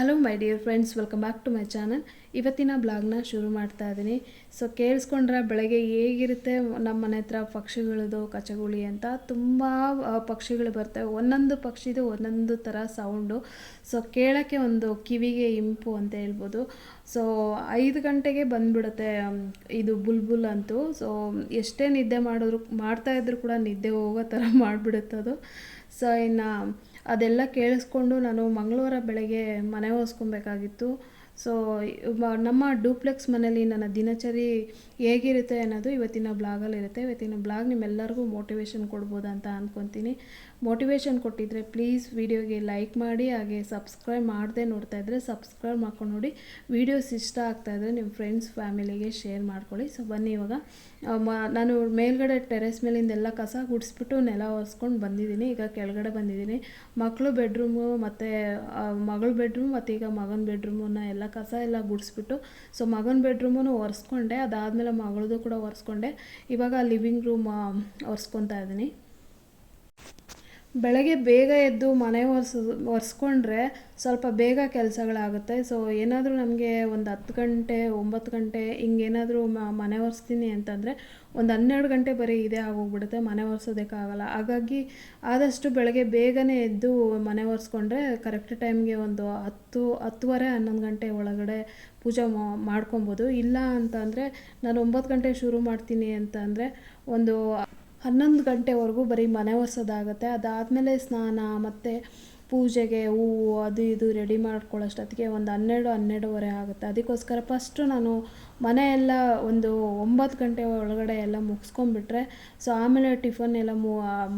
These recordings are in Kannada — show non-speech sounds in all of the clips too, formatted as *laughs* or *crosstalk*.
Hello my dear friends welcome back to my channel ಇವತ್ತಿನ ಬ್ಲಾಗ್ನ ಶುರು ಮಾಡ್ತಾ ಇದ್ದೀನಿ ಸೊ ಕೇಳಿಸ್ಕೊಂಡ್ರೆ ಬೆಳಗ್ಗೆ ಹೇಗಿರುತ್ತೆ, ನಮ್ಮ ಮನೆ ಹತ್ರ ಪಕ್ಷಿಗಳದು ಕಚಗುಳಿ ಅಂತ ತುಂಬ ಪಕ್ಷಿಗಳು ಬರ್ತವೆ ಒಂದೊಂದು ಪಕ್ಷಿದು ಒಂದೊಂದು ಥರ ಸೌಂಡು ಸೊ ಕೇಳೋಕ್ಕೆ ಒಂದು ಕಿವಿಗೆ ಇಂಪು ಅಂತ ಹೇಳ್ಬೋದು. ಸೊ ಐದು ಗಂಟೆಗೆ ಬಂದ್ಬಿಡುತ್ತೆ ಇದು ಬುಲ್ಬುಲ್ ಅಂತೂ. ಸೊ ಎಷ್ಟೇ ನಿದ್ದೆ ಮಾಡಿದ್ರು, ಮಾಡ್ತಾ ಇದ್ರು ಕೂಡ ನಿದ್ದೆ ಹೋಗೋ ಥರ ಮಾಡಿಬಿಡುತ್ತೆ ಅದು ಸೊ ಇನ್ನು ಅದೆಲ್ಲ ಕೇಳಿಸ್ಕೊಂಡು ನಾನು ಮಂಗಳವಾರ ಬೆಳಗ್ಗೆ ಮನೆ ಒರೆಸ್ಕೊಬೇಕಾಗಿತ್ತು. ಸೊ ನಮ್ಮ ಡೂಪ್ಲೆಕ್ಸ್ ಮನೇಲಿ ನನ್ನ ದಿನಚರಿ ಹೇಗಿರುತ್ತೆ ಅನ್ನೋದು ಇವತ್ತಿನ ಬ್ಲಾಗಲ್ಲಿರುತ್ತೆ ಇವತ್ತಿನ ಬ್ಲಾಗ್ ನಿಮ್ಮೆಲ್ಲರಿಗೂ ಮೋಟಿವೇಶನ್ ಕೊಡ್ಬೋದು ಅಂತ ಅಂದ್ಕೊತೀನಿ ಮೋಟಿವೇಶನ್ ಕೊಟ್ಟಿದ್ದರೆ ಪ್ಲೀಸ್ ವಿಡಿಯೋಗೆ ಲೈಕ್ ಮಾಡಿ, ಹಾಗೆ ಸಬ್ಸ್ಕ್ರೈಬ್ ಮಾಡದೆ ನೋಡ್ತಾ ಇದ್ದರೆ ಸಬ್ಸ್ಕ್ರೈಬ್ ಮಾಡ್ಕೊಂಡು ನೋಡಿ. ವೀಡಿಯೋಸ್ ಇಷ್ಟ ಆಗ್ತಾ ಇದ್ದರೆ ನಿಮ್ಮ ಫ್ರೆಂಡ್ಸ್ ಫ್ಯಾಮಿಲಿಗೆ ಶೇರ್ ಮಾಡ್ಕೊಳ್ಳಿ. ಸೊ ಬನ್ನಿ ಇವಾಗ. ನಾನು ಮೇಲ್ಗಡೆ ಟೆರೆಸ್ ಮೇಲಿಂದೆಲ್ಲ ಕಸ ಗುಡಿಸ್ಬಿಟ್ಟು ನೆಲ ಒರೆಸ್ಕೊಂಡು ಬಂದಿದ್ದೀನಿ. ಈಗ ಕೆಳಗಡೆ ಬಂದಿದ್ದೀನಿ. ಮಕ್ಕಳು ಬೆಡ್ರೂಮು ಮತ್ತು ಮಗಳ ಬೆಡ್ರೂಮ್ ಮತ್ತು ಈಗ ಮಗನ ಬೆಡ್ರೂಮನ್ನ ಎಲ್ಲ ಕಸ ಎಲ್ಲ ಗುಡಿಸ್ಬಿಟ್ಟು ಸೊ ಮಗನ ಬೆಡ್ರೂಮನ್ನು ಒರೆಸ್ಕೊಂಡೆ. ಅದಾದಮೇಲೆ ಮಗಳದು ಕೂಡ ಒರೆಸ್ಕೊಂಡೆ. ಇವಾಗ ಲಿವಿಂಗ್ ರೂಮ್ ಒರೆಸ್ಕೊತಾ ಇದ್ದೀನಿ. ಬೆಳಗ್ಗೆ ಬೇಗ ಎದ್ದು ಮನೆ ಒರೆಸೋದು ಒರೆಸ್ಕೊಂಡ್ರೆ ಸ್ವಲ್ಪ ಬೇಗ ಕೆಲಸಗಳಾಗುತ್ತೆ. ಸೊ ಏನಾದರೂ ನಮಗೆ ಒಂದು ಹತ್ತು ಗಂಟೆ, ಒಂಬತ್ತು ಗಂಟೆ ಹಿಂಗೇನಾದರೂ ಮನೆ ಒರೆಸ್ತೀನಿ ಅಂತಂದರೆ ಒಂದು ಹನ್ನೆರಡು ಗಂಟೆ ಬರೀ ಇದೇ ಆಗೋಗ್ಬಿಡುತ್ತೆ, ಮನೆ ಒರೆಸೋದಕ್ಕಾಗಲ್ಲ ಹಾಗಾಗಿ ಆದಷ್ಟು ಬೆಳಗ್ಗೆ ಬೇಗನೆ ಎದ್ದು ಮನೆ ಒರೆಸ್ಕೊಂಡ್ರೆ ಕರೆಕ್ಟ್ ಟೈಮ್ಗೆ ಒಂದು ಹತ್ತು, ಹತ್ತುವರೆ, ಹನ್ನೊಂದು ಗಂಟೆ ಒಳಗಡೆ ಪೂಜೆ ಮಾಡ್ಕೊಬೋದು. ಇಲ್ಲ ಅಂತಂದರೆ ನಾನು ಒಂಬತ್ತು ಗಂಟೆ ಶುರು ಮಾಡ್ತೀನಿ ಅಂತಂದರೆ ಒಂದು ಹನ್ನೊಂದು ಗಂಟೆವರೆಗೂ ಬರೀ ಮನೆ ಒರೆಸೋದಾಗತ್ತೆ. ಅದಾದಮೇಲೆ ಸ್ನಾನ ಮತ್ತು ಪೂಜೆಗೆ ಹೂವು ಅದು ಇದು ರೆಡಿ ಮಾಡ್ಕೊಳ್ಳೋಷ್ಟೊತ್ತಿಗೆ ಒಂದು ಹನ್ನೆರಡು, ಹನ್ನೆರಡುವರೆ ಆಗುತ್ತೆ. ಅದಕ್ಕೋಸ್ಕರ ಫಸ್ಟು ನಾನು ಮನೆಯೆಲ್ಲ ಒಂದು ಒಂಬತ್ತು ಗಂಟೆ ಒಳಗಡೆ ಎಲ್ಲ ಮುಗಿಸ್ಕೊಂಡ್ಬಿಟ್ರೆ ಸೊ ಆಮೇಲೆ ಟಿಫನ್ ಎಲ್ಲ ಮು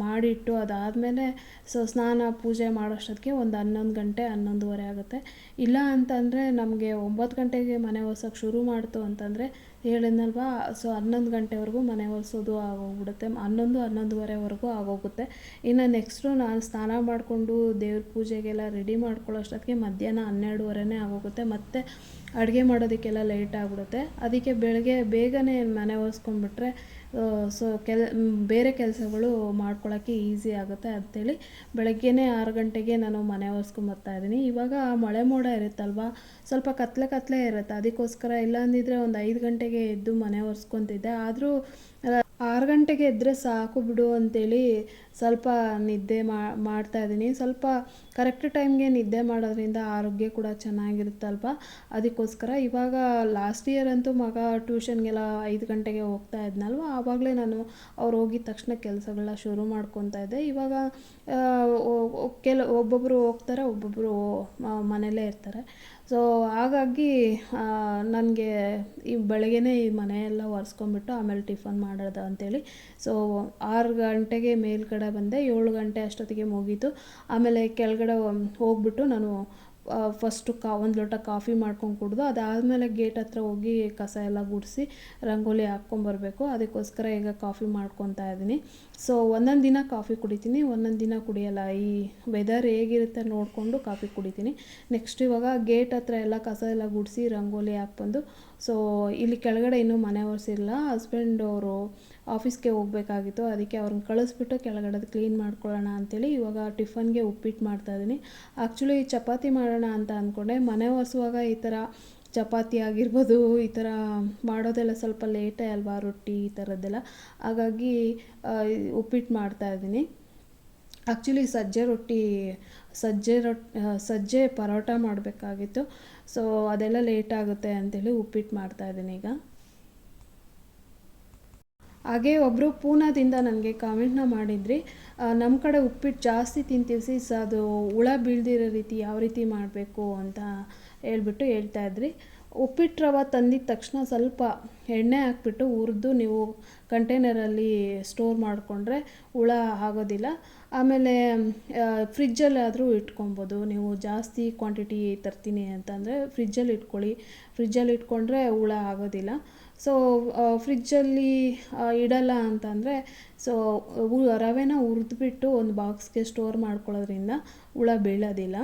ಮಾಡಿಟ್ಟು ಅದಾದಮೇಲೆ ಸೊ ಸ್ನಾನ, ಪೂಜೆ ಮಾಡೋಷ್ಟೊತ್ತಿಗೆ ಒಂದು ಹನ್ನೊಂದು ಗಂಟೆ, ಹನ್ನೊಂದುವರೆ ಆಗುತ್ತೆ. ಇಲ್ಲ ಅಂತಂದರೆ ನಮಗೆ ಒಂಬತ್ತು ಗಂಟೆಗೆ ಮನೆ ಒರ್ಸೋಕ್ಕೆ ಶುರು ಮಾಡ್ತು ಅಂತಂದರೆ ಹೇಳಿದ್ನಲ್ವಾ? ಸೊ ಹನ್ನೊಂದು ಗಂಟೆವರೆಗೂ ಮನೆ ಒರೆಸೋದು ಆಗೋಗ್ಬಿಡುತ್ತೆ. ಹನ್ನೊಂದು, ಹನ್ನೊಂದುವರೆವರೆಗೂ ಆಗೋಗುತ್ತೆ. ಇನ್ನು ನೆಕ್ಸ್ಟು ನಾನು ಸ್ನಾನ ಮಾಡಿಕೊಂಡು ದೇವ್ರ ಪೂಜೆಗೆಲ್ಲ ರೆಡಿ ಮಾಡ್ಕೊಳ್ಳೋಷ್ಟೊತ್ತಿಗೆ ಮಧ್ಯಾಹ್ನ ಹನ್ನೆರಡುವರೆನೇ ಆಗೋಗುತ್ತೆ. ಮತ್ತು ಅಡುಗೆ ಮಾಡೋದಕ್ಕೆಲ್ಲ ಲೇಟ್ ಆಗಿಬಿಡುತ್ತೆ. ಅದಕ್ಕೆ ಬೆಳಗ್ಗೆ ಬೇಗನೆ ಮನೆ ಒರೆಸ್ಕೊಂಡ್ಬಿಟ್ರೆ ಸೊ ಕೆಲ್ ಬೇರೆ ಕೆಲಸಗಳು ಮಾಡ್ಕೊಳ್ಳೋಕ್ಕೆ ಈಸಿ ಆಗುತ್ತೆ ಅಂತೇಳಿ ಬೆಳಗ್ಗೆನೇ ಆರು ಗಂಟೆಗೆ ನಾನು ಮನೆ ಒರೆಸ್ಕೊಂಬರ್ತಾ ಇದ್ದೀನಿ. ಇವಾಗ ಮಳೆ ಮೋಡ ಇರುತ್ತಲ್ವ? ಸ್ವಲ್ಪ ಕತ್ಲೆ ಕತ್ಲೆ ಇರುತ್ತೆ. ಅದಕ್ಕೋಸ್ಕರ ಇಲ್ಲಾಂದಿದ್ರೆ ಒಂದು ಐದು ಗಂಟೆಗೆ ಎದ್ದು ಮನೆ ಒರೆಸ್ಕೊತಿದ್ದೆ. ಆದರೂ ಆರು ಗಂಟೆಗೆ ಎದ್ದರೆ ಸಾಕು ಬಿಡು ಅಂತೇಳಿ ಸ್ವಲ್ಪ ನಿದ್ದೆ ಮಾಡ್ತಾ ಇದ್ದೀನಿ. ಸ್ವಲ್ಪ ಕರೆಕ್ಟ್ ಟೈಮ್ಗೆ ನಿದ್ದೆ ಮಾಡೋದ್ರಿಂದ ಆರೋಗ್ಯ ಕೂಡ ಚೆನ್ನಾಗಿರುತ್ತಲ್ವ? ಅದಕ್ಕೋಸ್ಕರ ಇವಾಗ ಲಾಸ್ಟ್ ಇಯರ್ ಅಂತೂ ಮಗ ಟ್ಯೂಷನ್ಗೆಲ್ಲ ಐದು ಗಂಟೆಗೆ ಹೋಗ್ತಾ ಇದ್ನಲ್ವ? ಆವಾಗಲೇ ನಾನು ಅವ್ರು ಹೋಗಿದ ತಕ್ಷಣ ಕೆಲಸಗಳನ್ನ ಶುರು ಮಾಡ್ಕೊತಾ ಇದ್ದೆ. ಇವಾಗ ಕೆಲ ಒಬ್ಬೊಬ್ಬರು ಹೋಗ್ತಾರೆ ಒಬ್ಬೊಬ್ಬರು ಮನೆಯಲ್ಲೇ ಇರ್ತಾರೆ. ಸೊ ಹಾಗಾಗಿ ನನಗೆ ಈ ಬೆಳಗ್ಗೆನೇ ಈ ಮನೆಯೆಲ್ಲ ಒರೆಸ್ಕೊಂಬಿಟ್ಟು ಆಮೇಲೆ ಟಿಫನ್ ಮಾಡೋದು ಅಂತೇಳಿ. ಸೊ ಆರು ಗಂಟೆಗೆ ಮೇಲುಗಡೆ ಬಂದೆ, ಏಳು ಗಂಟೆ ಅಷ್ಟೊತ್ತಿಗೆ ಮುಗೀತು. ಆಮೇಲೆ ಕೆಳಗಡೆ ಹೋಗ್ಬಿಟ್ಟು ನಾನು ಫಸ್ಟು ಕಾ, ಒಂದು ಲೋಟ ಕಾಫಿ ಮಾಡ್ಕೊಂಡು ಕುಡಿದು ಅದಾದಮೇಲೆ ಗೇಟ್ ಹತ್ರ ಹೋಗಿ ಕಸ ಎಲ್ಲ ಗುಡಿಸಿ ರಂಗೋಲಿ ಹಾಕ್ಕೊಂಬರ್ಬೇಕು ಅದಕ್ಕೋಸ್ಕರ ಈಗ ಕಾಫಿ ಮಾಡ್ಕೊತಾ ಇದ್ದೀನಿ ಸೊ ಒಂದೊಂದು ದಿನ ಕಾಫಿ ಕುಡಿತೀನಿ. ಒಂದೊಂದು ದಿನ ಕುಡಿಯಲ್ಲ. ಈ ವೆದರ್ ಹೇಗಿರುತ್ತೆ ನೋಡಿಕೊಂಡು ಕಾಫಿ ಕುಡಿತೀನಿ. ನೆಕ್ಸ್ಟ್ ಇವಾಗ ಗೇಟ್ ಹತ್ರ ಎಲ್ಲ ಕಸ ಎಲ್ಲ ಗುಡಿಸಿ ರಂಗೋಲಿ ಹಾಕ್ಬಂದು ಸೊ ಇಲ್ಲಿ ಕೆಳಗಡೆ ಇನ್ನೂ ಮನೆ ಒರೆಸಿಲ್ಲ. ಹಸ್ಬೆಂಡ್ ಅವರು ಆಫೀಸ್ಗೆ ಹೋಗಬೇಕಾಗಿತ್ತು. ಅದಕ್ಕೆ ಅವ್ರನ್ನ ಕಳಿಸ್ಬಿಟ್ಟು ಕೆಳಗಡೆ ಕ್ಲೀನ್ ಮಾಡ್ಕೊಳ್ಳೋಣ ಅಂತೇಳಿ ಇವಾಗ ಟಿಫನ್ಗೆ ಉಪ್ಪಿಟ್ಟು ಮಾಡ್ತಾಯಿದ್ದೀನಿ ಆ್ಯಕ್ಚುಲಿ ಚಪಾತಿ ಮಾಡೋಣ ಅಂತ ಅಂದ್ಕೊಂಡೆ. ಮನೆ ಒರೆಸುವಾಗ ಈ ಥರ ಚಪಾತಿ ಆಗಿರ್ಬೋದು, ಈ ಥರ ಮಾಡೋದೆಲ್ಲ ಸ್ವಲ್ಪ ಲೇಟೇ ಅಲ್ವಾ, ರೊಟ್ಟಿ ಈ ಥರದ್ದೆಲ್ಲ. ಹಾಗಾಗಿ ಉಪ್ಪಿಟ್ಟು ಉಪ್ಪಿಟ್ಟು ಮಾಡ್ತಾಯಿದ್ದೀನಿ ಆ್ಯಕ್ಚುಲಿ ಸಜ್ಜೆ ರೊಟ್ಟಿ ಸಜ್ಜೆ ರೊಟ್ಟಿ ಸಜ್ಜೆ ಪರೋಟ ಮಾಡಬೇಕಾಗಿತ್ತು. ಸೊ, ಅದೆಲ್ಲ ಲೇಟ್ ಆಗುತ್ತೆ ಅಂತೇಳಿ ಉಪ್ಪಿಟ್ಟು ಮಾಡ್ತಾಯಿದ್ದೀನಿ ಈಗ. ಹಾಗೆ ಒಬ್ಬರು ಪೂನಾದಿಂದ ನನಗೆ ಕಾಮೆಂಟ್ನ ಮಾಡಿದ್ರಿ. ನಮ್ಮ ಕಡೆ ಉಪ್ಪಿಟ್ಟು ಜಾಸ್ತಿ ತಿಂತೀವಿ ಸೀಸ್ ಅದು ಹುಳ ಬೀಳ್ದಿರೋ ರೀತಿ ಯಾವ ರೀತಿ ಮಾಡಬೇಕು ಅಂತ ಹೇಳ್ಬಿಟ್ಟು ಹೇಳ್ತಾ ಇದ್ರಿ. ಉಪ್ಪಿಟ್ಟು ರವೆ ತಂದಿದ ತಕ್ಷಣ ಸ್ವಲ್ಪ ಎಣ್ಣೆ ಹಾಕ್ಬಿಟ್ಟು ಹುರಿದು ನೀವು ಕಂಟೈನರಲ್ಲಿ ಸ್ಟೋರ್ ಮಾಡಿಕೊಂಡ್ರೆ ಹುಳ ಆಗೋದಿಲ್ಲ. ಆಮೇಲೆ ಫ್ರಿಜ್ಜಲ್ಲಾದರೂ ಇಟ್ಕೊಬೋದು. ನೀವು ಜಾಸ್ತಿ ಕ್ವಾಂಟಿಟಿ ತರ್ತೀನಿ ಅಂತಂದರೆ ಫ್ರಿಜ್ಜಲ್ಲಿ ಇಟ್ಕೊಳ್ಳಿ. ಫ್ರಿಜ್ಜಲ್ಲಿ ಇಟ್ಕೊಂಡ್ರೆ ಹುಳ ಆಗೋದಿಲ್ಲ. ಸೊ ಫ್ರಿಜ್ಜಲ್ಲಿ ಇಡಲ್ಲ ಅಂತಂದರೆ ಸೊ ರವೆನ ಹುರಿದ್ಬಿಟ್ಟು ಒಂದು ಬಾಕ್ಸ್ಗೆ ಸ್ಟೋರ್ ಮಾಡ್ಕೊಳ್ಳೋದ್ರಿಂದ ಹುಳ ಬೀಳೋದಿಲ್ಲ.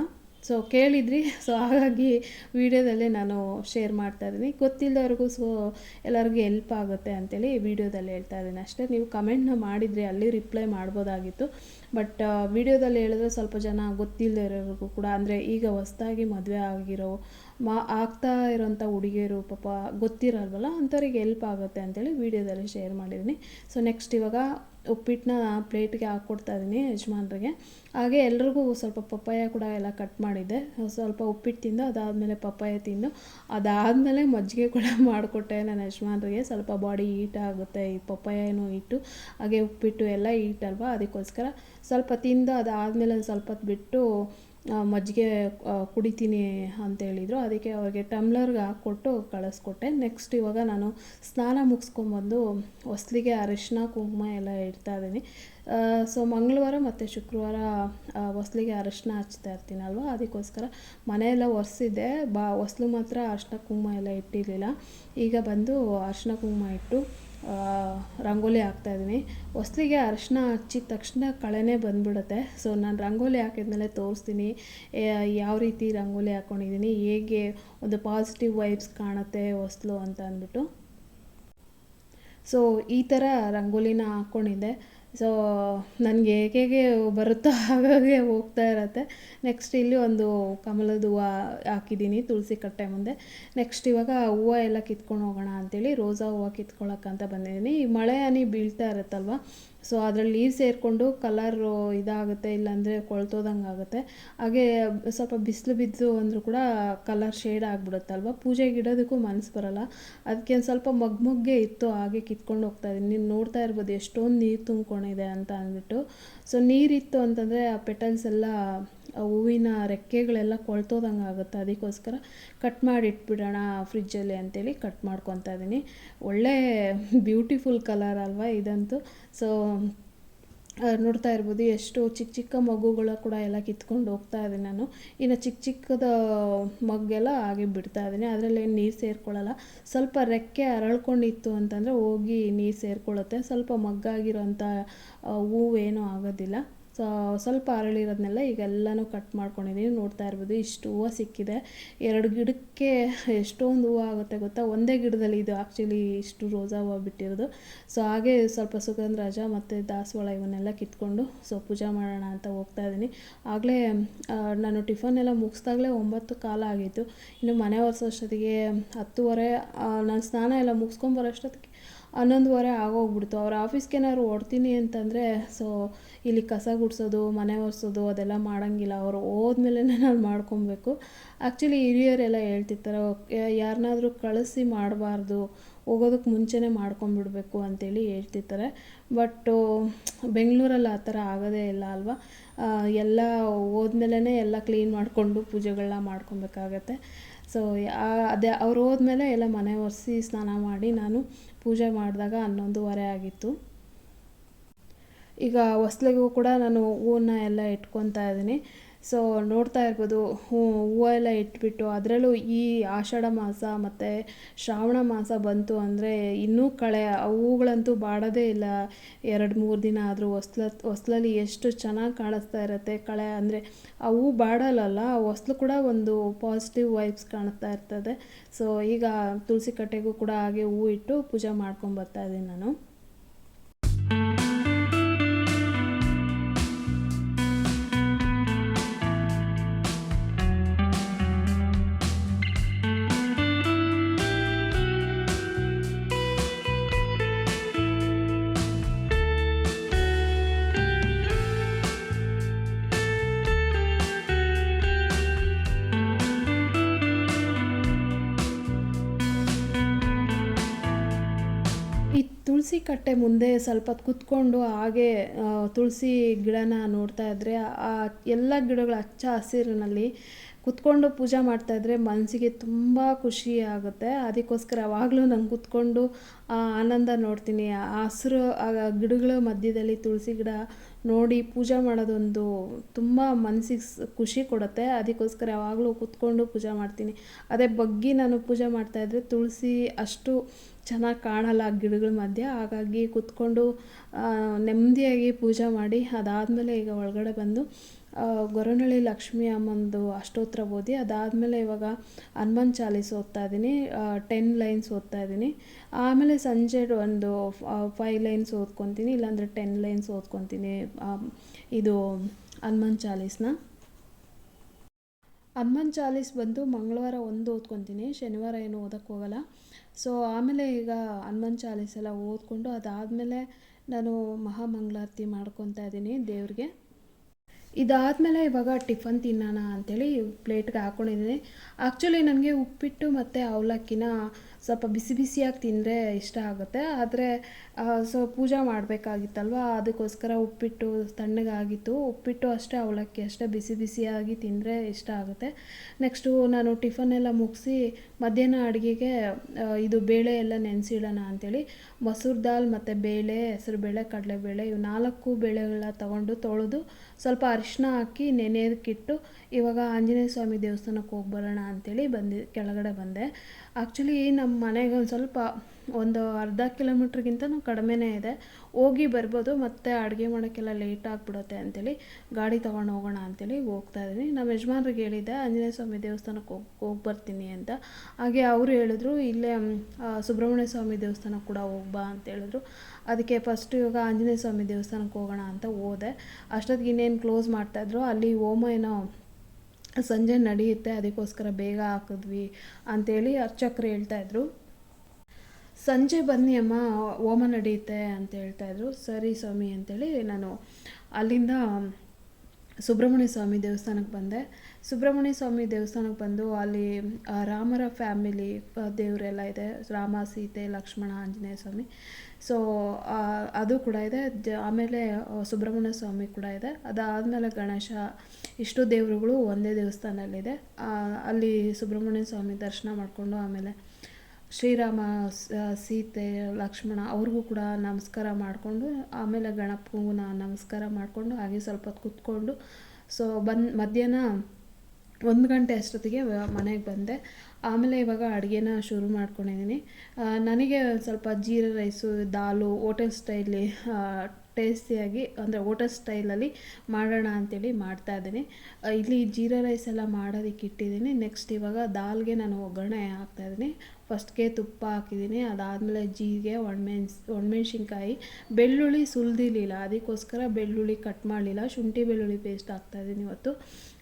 ಸೊ ಕೇಳಿದ್ರಿ ಸೊ ಹಾಗಾಗಿ ವಿಡಿಯೋದಲ್ಲೇ ನಾನು ಶೇರ್ ಮಾಡ್ತಾ ಇದ್ದೀನಿ. ಗೊತ್ತಿಲ್ಲದವ್ರಿಗೂ ಸೊ ಎಲ್ಲರಿಗೂ ಹೆಲ್ಪ್ ಆಗುತ್ತೆ ಅಂತೇಳಿ ವಿಡಿಯೋದಲ್ಲಿ ಹೇಳ್ತಾ ಇದ್ದೀನಿ ಅಷ್ಟೇ. ನೀವು ಕಮೆಂಟ್ನ ಮಾಡಿದರೆ ಅಲ್ಲಿ ರಿಪ್ಲೈ ಮಾಡ್ಬೋದಾಗಿತ್ತು. ಬಟ್ ವಿಡಿಯೋದಲ್ಲಿ ಹೇಳಿದ್ರೆ ಸ್ವಲ್ಪ ಜನ ಗೊತ್ತಿಲ್ಲದೆ ಕೂಡ, ಅಂದರೆ ಈಗ ಹೊಸ್ದಾಗಿ ಮದುವೆ ಆಗಿರೋ ಮಾ ಆಗ್ತಾ ಇರೋಂಥ ಹುಡುಗಿಯರು ಪಾಪ ಗೊತ್ತಿರಲ್ವಲ್ಲ? ಅಂಥವ್ರಿಗೆ ಹೆಲ್ಪ್ ಆಗುತ್ತೆ ಅಂತೇಳಿ ವೀಡಿಯೋದಲ್ಲಿ ಶೇರ್ ಮಾಡಿದ್ದೀನಿ. ಸೊ ನೆಕ್ಸ್ಟ್ ಇವಾಗ ಉಪ್ಪಿಟ್ಟನ್ನ ಪ್ಲೇಟ್ಗೆ ಹಾಕ್ಕೊಡ್ತಾ ಇದ್ದೀನಿ ಯಜಮಾನ್ರಿಗೆ. ಹಾಗೆ ಎಲ್ರಿಗೂ ಸ್ವಲ್ಪ ಪಪ್ಪಾಯ ಕೂಡ ಎಲ್ಲ ಕಟ್ ಮಾಡಿದ್ದೆ. ಸ್ವಲ್ಪ ಉಪ್ಪಿಟ್ಟು ತಿಂದು, ಅದಾದಮೇಲೆ ಪಪ್ಪಾಯ ತಿಂದು, ಅದಾದಮೇಲೆ ಮಜ್ಜಿಗೆ ಕೂಡ *laughs* ಮಾಡಿಕೊಟ್ಟೆ ನನ್ನ ಯಜಮಾನ್ರಿಗೆ. ಸ್ವಲ್ಪ ಬಾಡಿ ಹೀಟ್ ಆಗುತ್ತೆ, ಈ ಪಪ್ಪಾಯನೂ ಹಿಟ್ಟು ಹಾಗೆ ಉಪ್ಪಿಟ್ಟು ಎಲ್ಲ ಹೀಟ್ ಅಲ್ವಾ? ಅದಕ್ಕೋಸ್ಕರ ಸ್ವಲ್ಪ ತಿಂದು, ಅದಾದಮೇಲೆ ಸ್ವಲ್ಪ ಬಿಟ್ಟು ಮಜ್ಜಿಗೆ ಕುಡಿತೀನಿ ಅಂತ ಹೇಳಿದರು. ಅದಕ್ಕೆ ಅವ್ರಿಗೆ ಟಮ್ಲರ್ಗೆ ಹಾಕ್ಕೊಟ್ಟು ಕಳಿಸ್ಕೊಟ್ಟೆ. ನೆಕ್ಸ್ಟ್ ಇವಾಗ ನಾನು ಸ್ನಾನ ಮುಗಿಸ್ಕೊಂಬಂದು ಹೊಸ್ಲಿಗೆ ಅರಿಶಿನ, ಕುಂಕುಮ ಎಲ್ಲ ಇಡ್ತಾ ಇದ್ದೀನಿ. ಸೊ ಮಂಗಳವಾರ ಮತ್ತು ಶುಕ್ರವಾರ ಹೊಸ್ಲಿಗೆ ಅರಿಶಿನ ಹಚ್ತಾ ಇರ್ತೀನಲ್ವ? ಅದಕ್ಕೋಸ್ಕರ ಮನೆಯೆಲ್ಲ ಒರೆಸಿದ್ದೆ. ಬಾ, ಹೊಸ್ಲು ಮಾತ್ರ ಅರಿಶಿನ, ಕುಂಕುಮ ಎಲ್ಲ ಇಟ್ಟಿರಲಿಲ್ಲ. ಈಗ ಬಂದು ಅರಿಶಿನ, ಕುಂಕುಮ ಇಟ್ಟು ರಂಗೋಲಿ ಹಾಕ್ತಾಯಿದ್ದೀನಿ ಹೊಸ್ಲಿಗೆ ಅರಿಶಿನ ಹಚ್ಚಿದ ತಕ್ಷಣ ಕಳೆನೇ ಬಂದ್ಬಿಡುತ್ತೆ. ಸೊ ನಾನು ರಂಗೋಲಿ ಹಾಕಿದ್ಮೇಲೆ ತೋರಿಸ್ತೀನಿ. ಯಾವ ರೀತಿ ರಂಗೋಲಿ ಹಾಕ್ಕೊಂಡಿದ್ದೀನಿ ಹೇಗೆ ಒಂದು ಪಾಸಿಟಿವ್ ವೈಬ್ಸ್ ಕಾಣುತ್ತೆ ಹೊಸ್ಲು ಅಂತ ಅಂದ್ಬಿಟ್ಟು. ಸೊ ಈ ಥರ ರಂಗೋಲಿನ ಹಾಕ್ಕೊಂಡಿದ್ದೆ ಸೊ ನನಗೆ ಹೇಗೆ ಬರುತ್ತೋ ಹಾಗಾಗಿ ಹೋಗ್ತಾ ಇರತ್ತೆ. ನೆಕ್ಸ್ಟ್ ಇಲ್ಲಿ ಒಂದು ಕಮಲದ ಹೂವು ಹಾಕಿದ್ದೀನಿ, ತುಳಸಿ ಕಟ್ಟೆ ಮುಂದೆ. ನೆಕ್ಸ್ಟ್ ಇವಾಗ ಹೂವು ಎಲ್ಲ ಕಿತ್ಕೊಂಡು ಹೋಗೋಣ ಅಂತೇಳಿ ರೋಸಾ ಹೂವು ಕಿತ್ಕೊಳ್ಳೋಕ್ಕಂತ ಬಂದಿದ್ದೀನಿ. ಈ ಮಳೆ ಹನಿ ಬೀಳ್ತಾ ಇರುತ್ತಲ್ವ? ಸೊ ಅದ್ರಲ್ಲಿ ನೀರು ಸೇರಿಕೊಂಡು ಕಲರು ಇದಾಗುತ್ತೆ, ಇಲ್ಲಾಂದರೆ ಕೊಳ್ತೋದಂಗೆ ಆಗುತ್ತೆ. ಹಾಗೆ ಸ್ವಲ್ಪ ಬಿಸಿಲು ಬಿದ್ದು ಅಂದರೂ ಕೂಡ ಕಲರ್ ಶೇಡ್ ಆಗಿಬಿಡುತ್ತಲ್ವ? ಪೂಜೆಗೆ ಇಡೋದಕ್ಕೂ ಮನ್ಸು ಬರಲ್ಲ. ಅದಕ್ಕೆ ಒಂದು ಸ್ವಲ್ಪ ಮಗ್ಮಗ್ಗೆ ಇತ್ತು, ಹಾಗೆ ಕಿತ್ಕೊಂಡು ಹೋಗ್ತಾ ಇದ್ದೀನಿ ನೀವು ನೋಡ್ತಾ ಇರ್ಬೋದು ಎಷ್ಟೊಂದು ನೀರು ತುಂಬ್ಕೊಂಡಿದೆ ಅಂತ ಅಂದ್ಬಿಟ್ಟು. ಸೊ ನೀರಿತ್ತು ಅಂತಂದರೆ ಆ ಪೆಟಲ್ಸ್ ಎಲ್ಲ ಹೂವಿನ ರೆಕ್ಕೆಗಳೆಲ್ಲ ಕೊಳ್ತೋದಂಗೆ ಆಗುತ್ತೆ. ಅದಕ್ಕೋಸ್ಕರ ಕಟ್ ಮಾಡಿ ಇಟ್ಬಿಡೋಣ ಫ್ರಿಜ್ಜಲ್ಲಿ ಅಂತೇಳಿ ಕಟ್ ಮಾಡ್ಕೊತಾ ಇದ್ದೀನಿ. ಒಳ್ಳೆ ಬ್ಯೂಟಿಫುಲ್ ಕಲರ್ ಅಲ್ವಾ ಇದಂತೂ. ಸೊ ನೋಡ್ತಾ ಇರ್ಬೋದು, ಎಷ್ಟು ಚಿಕ್ಕ ಚಿಕ್ಕ ಮಗುಗಳು ಕೂಡ ಎಲ್ಲ ಕಿತ್ಕೊಂಡು ಹೋಗ್ತಾ ಇದ್ದೀನಿ ನಾನು. ಇನ್ನು ಚಿಕ್ಕ ಚಿಕ್ಕದ ಮಗ್ಗೆಲ್ಲ ಹಾಗೆ ಬಿಡ್ತಾ ಇದ್ದೀನಿ. ಅದರಲ್ಲಿ ಏನು ನೀರು ಸೇರ್ಕೊಳ್ಳಲ್ಲ. ಸ್ವಲ್ಪ ರೆಕ್ಕೆ ಅರಳ್ಕೊಂಡಿತ್ತು ಅಂತಂದರೆ ಹೋಗಿ ನೀರು ಸೇರ್ಕೊಳ್ಳುತ್ತೆ. ಸ್ವಲ್ಪ ಮಗ್ಗಾಗಿರೋಂಥ ಹೂವೇನೂ ಆಗೋದಿಲ್ಲ. ಸೊ ಸ್ವಲ್ಪ ಅರಳಿರೋದನ್ನೆಲ್ಲ ಈಗ ಎಲ್ಲನೂ ಕಟ್ ಮಾಡ್ಕೊಂಡಿದ್ದೀನಿ ನೋಡ್ತಾ ಇರ್ಬೋದು, ಇಷ್ಟು ಹೂವು ಸಿಕ್ಕಿದೆ. ಎರಡು ಗಿಡಕ್ಕೆ ಎಷ್ಟೊಂದು ಹೂವು ಆಗುತ್ತೆ ಗೊತ್ತಾ? ಒಂದೇ ಗಿಡದಲ್ಲಿ ಇದು ಆ್ಯಕ್ಚುಲಿ ಇಷ್ಟು ರೋಸಾ ಹೂವು ಬಿಟ್ಟಿರೋದು. ಸೊ ಹಾಗೆ ಸ್ವಲ್ಪ ಸುಗಂಧರಾಜ ಮತ್ತು ದಾಸವಾಳ ಇವನ್ನೆಲ್ಲ ಕಿತ್ಕೊಂಡು ಸೊ ಪೂಜೆ ಮಾಡೋಣ ಅಂತ ಹೋಗ್ತಾ ಇದ್ದೀನಿ. ಆಗಲೇ ನಾನು ಟಿಫನ್ ಎಲ್ಲ ಮುಗಿಸ್ದಾಗಲೇ ಒಂಬತ್ತು ಕಾಲ ಆಗಿತ್ತು. ಇನ್ನು ಮನೆ ಒರೆಸೋಷ್ಟೊತ್ತಿಗೆ ಹತ್ತುವರೆ ನಾನು ಸ್ನಾನ ಎಲ್ಲ ಮುಗಿಸ್ಕೊಂಬರೋಷ್ಟೊತ್ತಿಗೆ ಹನ್ನೊಂದುವರೆ ಆಗೋಗ್ಬಿಡ್ತು. ಅವ್ರ ಆಫೀಸ್ಗೆ ಏನಾದ್ರು ಓಡ್ತೀನಿ ಅಂತಂದರೆ, ಸೊ, ಇಲ್ಲಿ ಕಸ ಗುಡಿಸೋದು, ಮನೆ ಒರೆಸೋದು ಅದೆಲ್ಲ ಮಾಡೋಂಗಿಲ್ಲ. ಅವರು ಹೋದ್ಮೇಲೆ ನಾನು ಮಾಡ್ಕೊಬೇಕು. ಆ್ಯಕ್ಚುಲಿ ಹಿರಿಯರೆಲ್ಲ ಹೇಳ್ತಿರ್ತಾರೆ ಯಾರನ್ನಾದ್ರೂ ಕಳಿಸಿ ಮಾಡಬಾರ್ದು. ಹೋಗೋದಕ್ಕೆ ಮುಂಚೆನೇ ಮಾಡ್ಕೊಂಬಿಡ್ಬೇಕು ಅಂತೇಳಿ ಹೇಳ್ತಿರ್ತಾರೆ. ಬಟ್ಟು ಬೆಂಗಳೂರಲ್ಲಿ ಆ ಥರ ಆಗೋದೇ ಇಲ್ಲ ಅಲ್ವಾ? ಎಲ್ಲ ಹೋದ್ಮೇಲೆ ಎಲ್ಲ ಕ್ಲೀನ್ ಮಾಡಿಕೊಂಡು ಪೂಜೆಗಳನ್ನ ಮಾಡ್ಕೊಬೇಕಾಗತ್ತೆ. ಸೊ ಅದೇ, ಅವ್ರು ಹೋದ್ಮೇಲೆ ಎಲ್ಲ ಮನೆ ಒರೆಸಿ ಸ್ನಾನ ಮಾಡಿ ನಾನು ಪೂಜೆ ಮಾಡಿದಾಗ ಹನ್ನೊಂದುವರೆ ಆಗಿತ್ತು. ಈಗ ಹೊಸ್ಲಿಗೂ ಕೂಡ ನಾನು ಹೂವನ್ನ ಎಲ್ಲ ಇಟ್ಕೊತಾ ಇದ್ದೀನಿ. ಸೊ ನೋಡ್ತಾ ಇರ್ಬೋದು ಹೂವು ಎಲ್ಲ ಇಟ್ಬಿಟ್ಟು ಅದರಲ್ಲೂ ಈ ಆಷಾಢ ಮಾಸ ಮತ್ತು ಶ್ರಾವಣ ಮಾಸ ಬಂತು ಅಂದರೆ ಇನ್ನೂ ಕಳೆ, ಹೂಗಳಂತೂ ಬಾಡೋದೇ ಇಲ್ಲ. ಎರಡು, ಮೂರು ದಿನ ಆದರೂ ಹೊಸ್ಲ, ಹೊಸ್ಲಲ್ಲಿ ಎಷ್ಟು ಚೆನ್ನಾಗಿ ಕಾಣಿಸ್ತಾ ಇರುತ್ತೆ ಕಳೆ ಅಂದರೆ, ಆ ಹೂ ಬಾಡಲ್ಲಲ್ಲ, ಆ ಹೊಸ್ಲು ಕೂಡ ಒಂದು ಪಾಸಿಟಿವ್ ವೈಬ್ಸ್ ಕಾಣಿಸ್ತಾ ಇರ್ತದೆ. ಸೊ ಈಗ ತುಳಸಿ ಕಟ್ಟೆಗೂ ಕೂಡ ಹಾಗೆ ಹೂ ಇಟ್ಟು ಪೂಜೆ ಮಾಡ್ಕೊಂಡು ಇದ್ದೀನಿ ನಾನು. ತುಳಸಿ ಕಟ್ಟೆ ಮುಂದೆ ಸ್ವಲ್ಪ ಕುತ್ಕೊಂಡು ಹಾಗೆ ತುಳಸಿ ಗಿಡನ ನೋಡ್ತಾ ಇದ್ದರೆ ಆ ಎಲ್ಲ ಗಿಡಗಳು ಹಚ್ಚ ಹಸಿರಿನಲ್ಲಿ ಕುತ್ಕೊಂಡು ಪೂಜೆ ಮಾಡ್ತಾಯಿದ್ರೆ ಮನಸ್ಸಿಗೆ ತುಂಬ ಖುಷಿ ಆಗುತ್ತೆ. ಅದಕ್ಕೋಸ್ಕರ ಯಾವಾಗಲೂ ನಾನು ಕುತ್ಕೊಂಡು, ಆ, ಆನಂದ ನೋಡ್ತೀನಿ. ಆ ಹಸಿರು, ಆ, ಗಿಡಗಳ ಮಧ್ಯದಲ್ಲಿ ತುಳಸಿ ಗಿಡ ನೋಡಿ ಪೂಜೆ ಮಾಡೋದೊಂದು ತುಂಬ ಮನಸ್ಸಿಗೆ ಖುಷಿ ಕೊಡುತ್ತೆ. ಅದಕ್ಕೋಸ್ಕರ ಯಾವಾಗಲೂ ಕುತ್ಕೊಂಡು ಪೂಜೆ ಮಾಡ್ತೀನಿ. ಅದೇ ಬಗ್ಗಿ ನಾನು ಪೂಜೆ ಮಾಡ್ತಾಯಿದ್ರೆ ತುಳಸಿ ಅಷ್ಟು ಚೆನ್ನಾಗಿ ಕಾಣಲ್ಲ ಗಿಡಗಳ ಮಧ್ಯೆ. ಹಾಗಾಗಿ ಕುತ್ಕೊಂಡು ನೆಮ್ಮದಿಯಾಗಿ ಪೂಜೆ ಮಾಡಿ ಅದಾದಮೇಲೆ ಈಗ ಒಳಗಡೆ ಬಂದು ಗೊರವನಹಳ್ಳಿ ಲಕ್ಷ್ಮಿ ಅಮ್ಮಂದು ಅಷ್ಟೋತ್ರ ಓದಿ, ಅದಾದಮೇಲೆ ಇವಾಗ ಹನುಮಾನ್ ಚಾಲೀಸ್ ಓದ್ತಾ ಇದ್ದೀನಿ ಟೆನ್ ಲೈನ್ಸ್ ಓದ್ತಾ ಇದ್ದೀನಿ. ಆಮೇಲೆ ಸಂಜೆ ಒಂದು ಫೈವ್ ಲೈನ್ಸ್ ಓದ್ಕೊತೀನಿ, ಇಲ್ಲಾಂದರೆ ಟೆನ್ ಲೈನ್ಸ್ ಓದ್ಕೊತೀನಿ ಇದು ಹನುಮಾನ್ ಚಾಲೀಸ್ನ. ಹನುಮಾನ್ ಚಾಲೀಸ್ ಬಂದು ಮಂಗಳವಾರ ಒಂದು ಓದ್ಕೊತೀನಿ, ಶನಿವಾರ ಏನು ಓದಕ್ಕೆ ಹೋಗಲ್ಲ. ಸೊ ಆಮೇಲೆ ಈಗ ಹನುಮಾನ್ ಚಾಲೀಸ್ ಎಲ್ಲ ಓದ್ಕೊಂಡು ಅದಾದಮೇಲೆ ನಾನು ಮಹಾಮಂಗಳಾರತಿ ಮಾಡ್ಕೊತಾ ಇದ್ದೀನಿ ದೇವ್ರಿಗೆ. ಇದಾದಮೇಲೆ ಇವಾಗ ಟಿಫನ್ ತಿನ್ನೋಣ ಅಂಥೇಳಿ ಪ್ಲೇಟ್ಗೆ ಹಾಕ್ಕೊಂಡಿದ್ದೀನಿ ಆ್ಯಕ್ಚುಲಿ ನನಗೆ ಉಪ್ಪಿಟ್ಟು ಮತ್ತು ಅವಲಕ್ಕಿನ ಸ್ವಲ್ಪ ಬಿಸಿ ಬಿಸಿಯಾಗಿ ತಿಂದರೆ ಇಷ್ಟ ಆಗುತ್ತೆ. ಆದರೆ ಸೊ ಪೂಜೆ ಮಾಡಬೇಕಾಗಿತ್ತಲ್ವ? ಅದಕ್ಕೋಸ್ಕರ ಉಪ್ಪಿಟ್ಟು ತಣ್ಣಗಾಗಿತ್ತು. ಉಪ್ಪಿಟ್ಟು ಅಷ್ಟೇ ಅವಲಕ್ಕಿ ಅಷ್ಟೇ ಬಿಸಿ ಬಿಸಿಯಾಗಿ ತಿಂದರೆ ಇಷ್ಟ ಆಗುತ್ತೆ. ನೆಕ್ಸ್ಟು ನಾನು ಟಿಫನ್ ಎಲ್ಲ ಮುಗಿಸಿ ಮಧ್ಯಾಹ್ನ ಅಡುಗೆಗೆ ಇದು ಬೇಳೆ ಎಲ್ಲ ನೆನೆಸಿಡೋಣ ಅಂಥೇಳಿ ಮೊಸರು ದಾಲ್ ಮತ್ತು ಬೇಳೆ, ಹೆಸರುಬೇಳೆ, ಕಡಲೆಬೇಳೆ ಇವು ನಾಲ್ಕು ಬೇಳೆಗಳನ್ನ ತಗೊಂಡು ತೊಳೆದು ಸ್ವಲ್ಪ ಅರಿಶಿನ ಹಾಕಿ ನೆನೆಯೋದಕ್ಕಿಟ್ಟು ಇವಾಗ ಆಂಜನೇಯ ಸ್ವಾಮಿ ದೇವಸ್ಥಾನಕ್ಕೆ ಹೋಗಿ ಬರೋಣ ಅಂಥೇಳಿ ಬಂದು, ಕೆಳಗಡೆ ಬಂದೆ. ಆ್ಯಕ್ಚುಲಿ ನಮ್ಮ ಮನೆಗೆ ಒಂದು ಸ್ವಲ್ಪ ಒಂದು ಅರ್ಧ ಕಿಲೋಮೀಟ್ರಿಗಿಂತನೂ ಕಡಿಮೆನೇ ಇದೆ. ಹೋಗಿ ಬರ್ಬೋದು, ಮತ್ತು ಅಡುಗೆ ಮಾಡೋಕ್ಕೆಲ್ಲ ಲೇಟ್ ಆಗಿಬಿಡುತ್ತೆ ಅಂಥೇಳಿ ಗಾಡಿ ತೊಗೊಂಡು ಹೋಗೋಣ ಅಂತೇಳಿ ಹೋಗ್ತಾ ಇದ್ದೀನಿ. ನಮ್ಮ ಯಜಮಾನ್ರಿಗೆ ಹೇಳಿದ್ದೆ, ಆಂಜನೇಯ ಸ್ವಾಮಿ ದೇವಸ್ಥಾನಕ್ಕೆ ಹೋಗಿ ಹೋಗಿ ಬರ್ತೀನಿ ಅಂತ. ಹಾಗೆ ಅವರು ಹೇಳಿದ್ರು, ಇಲ್ಲೇ ಸುಬ್ರಹ್ಮಣ್ಯ ಸ್ವಾಮಿ ದೇವಸ್ಥಾನಕ್ಕೆ ಕೂಡ ಹೋಗ್ಬಾ ಅಂತ ಹೇಳಿದ್ರು. ಅದಕ್ಕೆ ಫಸ್ಟ್ ಇವಾಗ ಆಂಜನೇಯ ಸ್ವಾಮಿ ದೇವಸ್ಥಾನಕ್ಕೆ ಹೋಗೋಣ ಅಂತ ಹೋದೆ. ಅಷ್ಟೊತ್ತಿಗೆ ಇನ್ನೇನು ಕ್ಲೋಸ್ ಮಾಡ್ತಾಯಿದ್ರು ಅಲ್ಲಿ ಹೋಮ ಏನೋ ಸಂಜೆ ನಡೆಯುತ್ತೆ, ಅದಕ್ಕೋಸ್ಕರ ಬೇಗ ಹಾಕಿದ್ವಿ ಅಂತೇಳಿ ಅರ್ಚಕ್ರು ಹೇಳ್ತಾಯಿದ್ರು ಸಂಜೆ ಬನ್ನಿ ಅಮ್ಮ, ಹೋಮ ನಡೆಯುತ್ತೆ ಅಂತ ಹೇಳ್ತಾಯಿದ್ರು ಸರಿ ಸ್ವಾಮಿ ಅಂತೇಳಿ ನಾನು ಅಲ್ಲಿಂದ ಸುಬ್ರಹ್ಮಣ್ಯ ಸ್ವಾಮಿ ದೇವಸ್ಥಾನಕ್ಕೆ ಬಂದೆ. ಸುಬ್ರಹ್ಮಣ್ಯ ಸ್ವಾಮಿ ದೇವಸ್ಥಾನಕ್ಕೆ ಬಂದು ಅಲ್ಲಿ ರಾಮರ ಫ್ಯಾಮಿಲಿ ದೇವರೆಲ್ಲ ಇದೆ. ರಾಮ, ಸೀತೆ, ಲಕ್ಷ್ಮಣ, ಆಂಜನೇಯ ಸ್ವಾಮಿ. ಸೊ ಅದು ಕೂಡ ಇದೆ. ಆಮೇಲೆ ಸುಬ್ರಹ್ಮಣ್ಯ ಸ್ವಾಮಿ ಕೂಡ ಇದೆ. ಅದಾದಮೇಲೆ ಗಣೇಶ, ಇಷ್ಟು ದೇವರುಗಳು ಒಂದೇ ದೇವಸ್ಥಾನದಲ್ಲಿದೆ ಅಲ್ಲಿ ಸುಬ್ರಹ್ಮಣ್ಯ ಸ್ವಾಮಿ ದರ್ಶನ ಮಾಡಿಕೊಂಡು ಆಮೇಲೆ ಶ್ರೀರಾಮ ಸೀತೆ, ಲಕ್ಷ್ಮಣ ಅವ್ರಿಗೂ ಕೂಡ ನಮಸ್ಕಾರ ಮಾಡಿಕೊಂಡು, ಆಮೇಲೆ ಗಣಪಗೂ ನಮಸ್ಕಾರ ಮಾಡಿಕೊಂಡು, ಹಾಗೆ ಸ್ವಲ್ಪ ಹೊತ್ತು ಕೂತ್ಕೊಂಡು ಸೊ ಬಂದು ಮಧ್ಯಾಹ್ನ ಒಂದು ಗಂಟೆ ಅಷ್ಟೊತ್ತಿಗೆ ಮನೆಗೆ ಬಂದೆ. ಆಮೇಲೆ ಇವಾಗ ಅಡುಗೆನ ಶುರು ಮಾಡ್ಕೊಂಡಿದ್ದೀನಿ ನನಗೆ ಸ್ವಲ್ಪ ಜೀರಾ ರೈಸು, ದಾಲು ಓಟೆಲ್ ಸ್ಟೈಲಿ ಟೇಸ್ಟಿಯಾಗಿ ಅಂದರೆ ಓಟಲ್ ಸ್ಟೈಲಲ್ಲಿ ಮಾಡೋಣ ಅಂತೇಳಿ ಮಾಡ್ತಾಯಿದ್ದೀನಿ ಇಲ್ಲಿ ಜೀರಾ ರೈಸ್ ಎಲ್ಲ ಮಾಡೋದಕ್ಕೆ ಇಟ್ಟಿದ್ದೀನಿ. ನೆಕ್ಸ್ಟ್ ಇವಾಗ ದಾಲ್ಗೆ ನಾನು ಒಗ್ಗರಣೆ ಹಾಕ್ತಾಯಿದ್ದೀನಿ ಫಸ್ಟ್ಗೆ ತುಪ್ಪ ಹಾಕಿದ್ದೀನಿ. ಅದಾದಮೇಲೆ ಜೀರಿಗೆ ಒಣಮೆಣ್ಸ್ ಒಣಮೆಣ್ಸಿನ್ಕಾಯಿ, ಬೆಳ್ಳುಳ್ಳಿ ಸುಲಿದಿರಲಿಲ್ಲ. ಅದಕ್ಕೋಸ್ಕರ ಬೆಳ್ಳುಳ್ಳಿ ಕಟ್ ಮಾಡಲಿಲ್ಲ. ಶುಂಠಿ ಬೆಳ್ಳುಳ್ಳಿ ಪೇಸ್ಟ್ ಹಾಕ್ತಾಯಿದ್ದೀನಿ ಇವತ್ತು.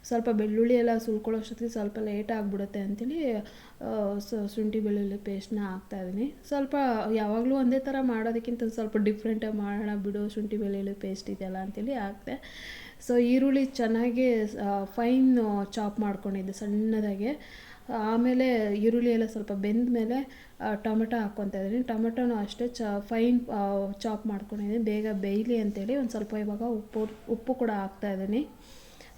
ಸ್ವಲ್ಪ ಬೆಳ್ಳುಳ್ಳಿ ಎಲ್ಲ ಸುಲ್ಕೊಳ್ಳೋ ಅಷ್ಟೊತ್ತಿಗೆ ಸ್ವಲ್ಪ ಲೇಟ್ ಆಗಿಬಿಡುತ್ತೆ ಅಂಥೇಳಿ ಶುಂಠಿ ಬೆಳ್ಳುಳ್ಳಿ ಪೇಸ್ಟ್ನ ಹಾಕ್ತಾಯಿದ್ದೀನಿ ಸ್ವಲ್ಪ ಯಾವಾಗಲೂ ಒಂದೇ ಥರ ಮಾಡೋದಕ್ಕಿಂತ ಸ್ವಲ್ಪ ಡಿಫ್ರೆಂಟಾಗಿ ಮಾಡೋಣ ಬಿಡು, ಶುಂಠಿ ಬೆಳ್ಳುಳ್ಳಿ ಪೇಸ್ಟ್ ಇದೆಯಲ್ಲ ಅಂತೇಳಿ ಹಾಕ್ತೆ ಸೊ ಈರುಳ್ಳಿ ಚೆನ್ನಾಗಿ ಫೈನ್ ಚಾಪ್ ಮಾಡ್ಕೊಂಡಿದ್ದೆ ಸಣ್ಣದಾಗೆ. ಆಮೇಲೆ ಈರುಳ್ಳಿ ಎಲ್ಲ ಸ್ವಲ್ಪ ಬೆಂದ ಮೇಲೆ ಟೊಮೆಟೊ ಹಾಕ್ಕೊತಾ ಇದ್ದೀನಿ. ಟೊಮೆಟೊನೂ ಅಷ್ಟೇ ಚ ಫೈನ್ ಚಾಪ್ ಮಾಡ್ಕೊಂಡಿದ್ದೀನಿ. ಬೇಗ ಬೇಯಲಿ ಅಂತೇಳಿ ಒಂದು ಸ್ವಲ್ಪ ಇವಾಗ ಉಪ್ಪು ಉಪ್ಪು ಕೂಡ ಹಾಕ್ತಾ ಇದ್ದೀನಿ.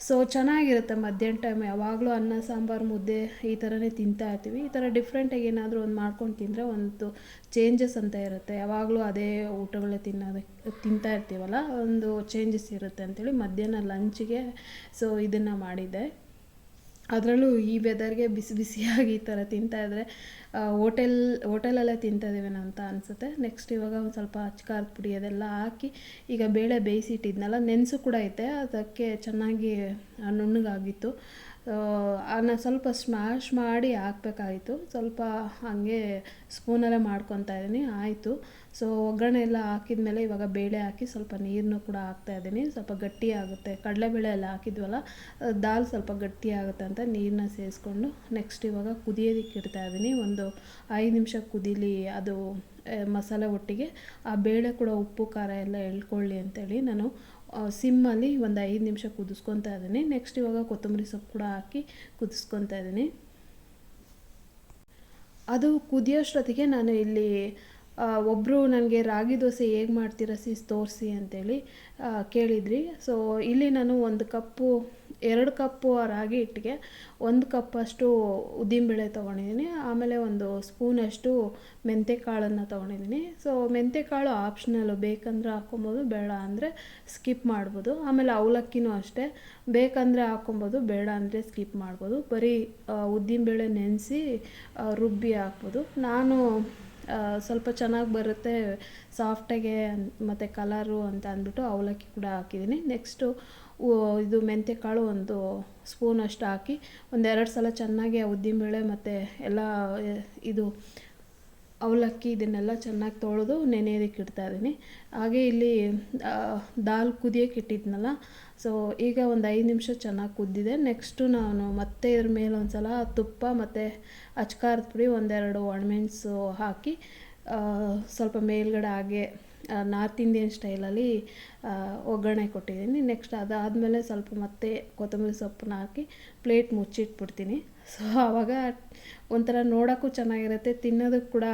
ಸೊ ಚೆನ್ನಾಗಿರುತ್ತೆ ಮಧ್ಯಾಹ್ನ ಟೈಮ್ ಯಾವಾಗಲೂ ಅನ್ನ, ಸಾಂಬಾರು, ಮುದ್ದೆ ಈ ಥರನೇ ತಿಂತಾ ಇರ್ತೀವಿ. ಈ ಥರ ಡಿಫ್ರೆಂಟಾಗಿ ಏನಾದರೂ ಒಂದು ಮಾಡ್ಕೊಂಡು ತಿಂದರೆ ಒಂದು ಚೇಂಜಸ್ ಅಂತ ಇರುತ್ತೆ. ಯಾವಾಗಲೂ ಅದೇ ಊಟಗಳೇ ತಿನ್ನೋದಕ್ಕೆ ತಿಂತಾ ಇರ್ತೀವಲ್ಲ, ಒಂದು ಚೇಂಜಸ್ ಇರುತ್ತೆ ಅಂತೇಳಿ ಮಧ್ಯಾಹ್ನ ಲಂಚಿಗೆ ಸೊ ಇದನ್ನು ಮಾಡಿದ್ದೆ. ಅದರಲ್ಲೂ ಈ ಬೆದರ್ಗೆ ಬಿಸಿ ಬಿಸಿಯಾಗಿ ಈ ಥರ ತಿಂತಾಯಿದ್ರೆ ಹೋಟೆಲ್ ಹೋಟೆಲಲ್ಲೇ ತಿಂತಾಯಿದ್ದೀವೇನೋ ಅಂತ ಅನಿಸುತ್ತೆ. ನೆಕ್ಸ್ಟ್ ಇವಾಗ ಒಂದು ಸ್ವಲ್ಪ ಅಚ್ಕಾರದ ಪುಡಿ ಅದೆಲ್ಲ ಹಾಕಿ, ಈಗ ಬೇಳೆ ಬೇಯಿಸಿಟ್ಟಿದ್ನಲ್ಲ, ನೆನೆಸು ಕೂಡ ಐತೆ. ಅದಕ್ಕೆ ಚೆನ್ನಾಗಿ ನುಣ್ಣಗಾಗಿತ್ತು. ಅದನ್ನ ಸ್ವಲ್ಪ ಸ್ಮ್ಯಾಶ್ ಮಾಡಿ ಹಾಕ್ಬೇಕಾಯಿತು. ಸ್ವಲ್ಪ ಹಾಗೆ ಸ್ಪೂನಲ್ಲೇ ಮಾಡ್ಕೊತಾ ಇದ್ದೀನಿ. ಆಯಿತು. ಸೊ ಒಗ್ಗರಣೆ ಎಲ್ಲ ಹಾಕಿದ್ಮೇಲೆ ಇವಾಗ ಬೇಳೆ ಹಾಕಿ ಸ್ವಲ್ಪ ನೀರನ್ನು ಕೂಡ ಹಾಕ್ತಾ ಇದ್ದೀನಿ. ಸ್ವಲ್ಪ ಗಟ್ಟಿ ಆಗುತ್ತೆ. ಕಡಲೆಬೇಳೆ ಎಲ್ಲ ಹಾಕಿದ್ವಲ್ಲ ದಾಲ್ ಸ್ವಲ್ಪ ಗಟ್ಟಿ ಆಗುತ್ತೆ ಅಂತ ನೀರನ್ನ ಸೇರಿಸ್ಕೊಂಡು ನೆಕ್ಸ್ಟ್ ಇವಾಗ ಕುದಿಯೋದಕ್ಕೆ ಇಡ್ತಾ ಇದ್ದೀನಿ. ಒಂದು ಐದು ನಿಮಿಷ ಕುದೀಲಿ ಅದು ಮಸಾಲೆ ಒಟ್ಟಿಗೆ. ಆ ಬೇಳೆ ಕೂಡ ಉಪ್ಪು, ಖಾರ ಎಲ್ಲ ಎಳ್ಕೊಳ್ಳಿ ಅಂತೇಳಿ ನಾನು ಸಿಮ್ಮಲ್ಲಿ ಒಂದು ಐದು ನಿಮಿಷ ಕುದಿಸ್ಕೊತಾ ಇದ್ದೀನಿ. ನೆಕ್ಸ್ಟ್ ಇವಾಗ ಕೊತ್ತಂಬರಿ ಸೊಪ್ಪು ಕೂಡ ಹಾಕಿ ಕುದಿಸ್ಕೊತಾ ಇದ್ದೀನಿ. ಅದು ಕುದಿಯೋಷ್ಟೊತ್ತಿಗೆ ನಾನು ಇಲ್ಲಿ ಒಬ್ಬರು ನನಗೆ ರಾಗಿ ದೋಸೆ ಹೇಗೆ ಮಾಡ್ತೀರಾ ಸೀಸ್ ತೋರಿಸಿ ಅಂತೇಳಿ ಕೇಳಿದ್ರಿ. ಸೊ ಇಲ್ಲಿ ನಾನು ಒಂದು ಕಪ್ಪು ಎರಡು ಕಪ್ಪು ರಾಗಿ ಹಿಟ್ಟಿಗೆ ಒಂದು ಕಪ್ಪಷ್ಟು ಉದ್ದಿನಬೇಳೆ ತೊಗೊಂಡಿದ್ದೀನಿ. ಆಮೇಲೆ ಒಂದು ಸ್ಪೂನಷ್ಟು ಮೆಂತ್ಯಕಾಳನ್ನು ತೊಗೊಂಡಿದ್ದೀನಿ. ಸೊ ಮೆಂತ್ಯಕಾಳು ಆಪ್ಷನಲ್ಲು ಬೇಕಂದ್ರೆ ಹಾಕ್ಕೊಬೋದು, ಬೇಡ ಅಂದರೆ ಸ್ಕಿಪ್ ಮಾಡ್ಬೋದು. ಆಮೇಲೆ ಅವಲಕ್ಕಿನೂ ಅಷ್ಟೇ, ಬೇಕಂದರೆ ಹಾಕ್ಕೊಬೋದು, ಬೇಡ ಅಂದರೆ ಸ್ಕಿಪ್ ಮಾಡ್ಬೋದು. ಬರೀ ಉದ್ದಿನಬೇಳೆ ನೆನೆಸಿ ರುಬ್ಬಿ ಹಾಕ್ಬೋದು. ನಾನು ಸ್ವಲ್ಪ ಚೆನ್ನಾಗಿ ಬರುತ್ತೆ ಸಾಫ್ಟಾಗೆ ಮತ್ತು ಕಲರು ಅಂತ ಅಂದ್ಬಿಟ್ಟು ಅವಲಕ್ಕಿ ಕೂಡ ಹಾಕಿದ್ದೀನಿ. ನೆಕ್ಸ್ಟು ಇದು ಮೆಂತ್ಯ ಕಾಳು ಒಂದು ಸ್ಪೂನ್ ಅಷ್ಟು ಹಾಕಿ ಒಂದೆರಡು ಸಲ ಚೆನ್ನಾಗಿ ಉದ್ದಿನಬೇಳೆ ಮತ್ತು ಎಲ್ಲ ಇದು ಅವಲಕ್ಕಿ ಇದನ್ನೆಲ್ಲ ಚೆನ್ನಾಗಿ ತೊಳೆದು ನೆನೆಯೋದಕ್ಕೆ ಇಡ್ತಾ ಇದ್ದೀನಿ. ಹಾಗೆ ಇಲ್ಲಿ ದಾಲ್ ಕುದಿಯೋಕೆ ಇಟ್ಟಿದ್ನಲ್ಲ ಸೊ ಈಗ ಒಂದು ಐದು ನಿಮಿಷ ಚೆನ್ನಾಗಿ ಕುದ್ದಿದೆ. ನೆಕ್ಸ್ಟು ನಾನು ಮತ್ತೆ ಇದ್ರ ಮೇಲೆ ಒಂದು ಸಲ ತುಪ್ಪ ಮತ್ತು ಅಚ್ಕಾರದ ಪುಡಿ ಒಂದೆರಡು ಒಣಮೆಣಸು ಹಾಕಿ ಸ್ವಲ್ಪ ಮೇಲ್ಗಡೆ ಹಾಗೆ ನಾರ್ತ್ ಇಂಡಿಯನ್ ಸ್ಟೈಲಲ್ಲಿ ಒಗ್ಗರಣೆ ಕೊಟ್ಟಿದ್ದೀನಿ. ನೆಕ್ಸ್ಟ್ ಅದಾದಮೇಲೆ ಸ್ವಲ್ಪ ಮತ್ತೆ ಕೊತ್ತಂಬರಿ ಸೊಪ್ಪನ್ನ ಹಾಕಿ ಪ್ಲೇಟ್ ಮುಚ್ಚಿಟ್ಬಿಡ್ತೀನಿ. ಸೊ ಆವಾಗ ಒಂಥರ ನೋಡೋಕ್ಕೂ ಚೆನ್ನಾಗಿರುತ್ತೆ, ತಿನ್ನೋದಕ್ಕೆ ಕೂಡ